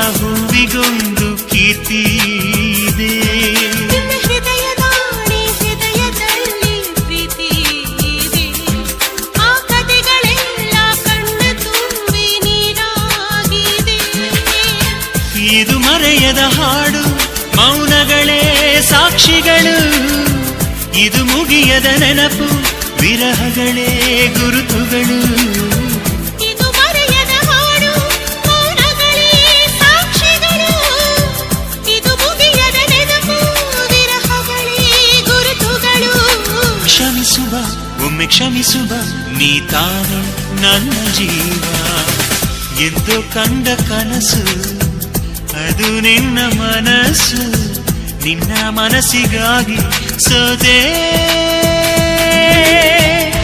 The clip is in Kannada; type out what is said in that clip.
ಹೂವಿಗೊಂದು ಕೀರ್ತಿ ಇದೆ. ನಿನ್ನ ಹೃದಯದಾಣೆ ಹೃದಯದಲ್ಲಿ ಇದೆ. ಇದು ಮರೆಯದ ಹಾಡು ಮೌನಗಳೇ ಸಾಕ್ಷಿಗಳು. ಇದು ಮುಗಿಯದ ನೆನಪು ವಿರಹಗಳೇ ಗುರುತುಗಳು. ಒಮ್ಮೆ ಕ್ಷಮಿಸುವ ನೀ ತಾನೆ ನನ್ನ ಜೀವ. ಎಂದು ಕಂಡ ಕನಸು, ಅದು ನಿನ್ನ ಮನಸ್ಸು. ನಿನ್ನ ಮನಸ್ಸಿಗಾಗಿ ಸೋದೆ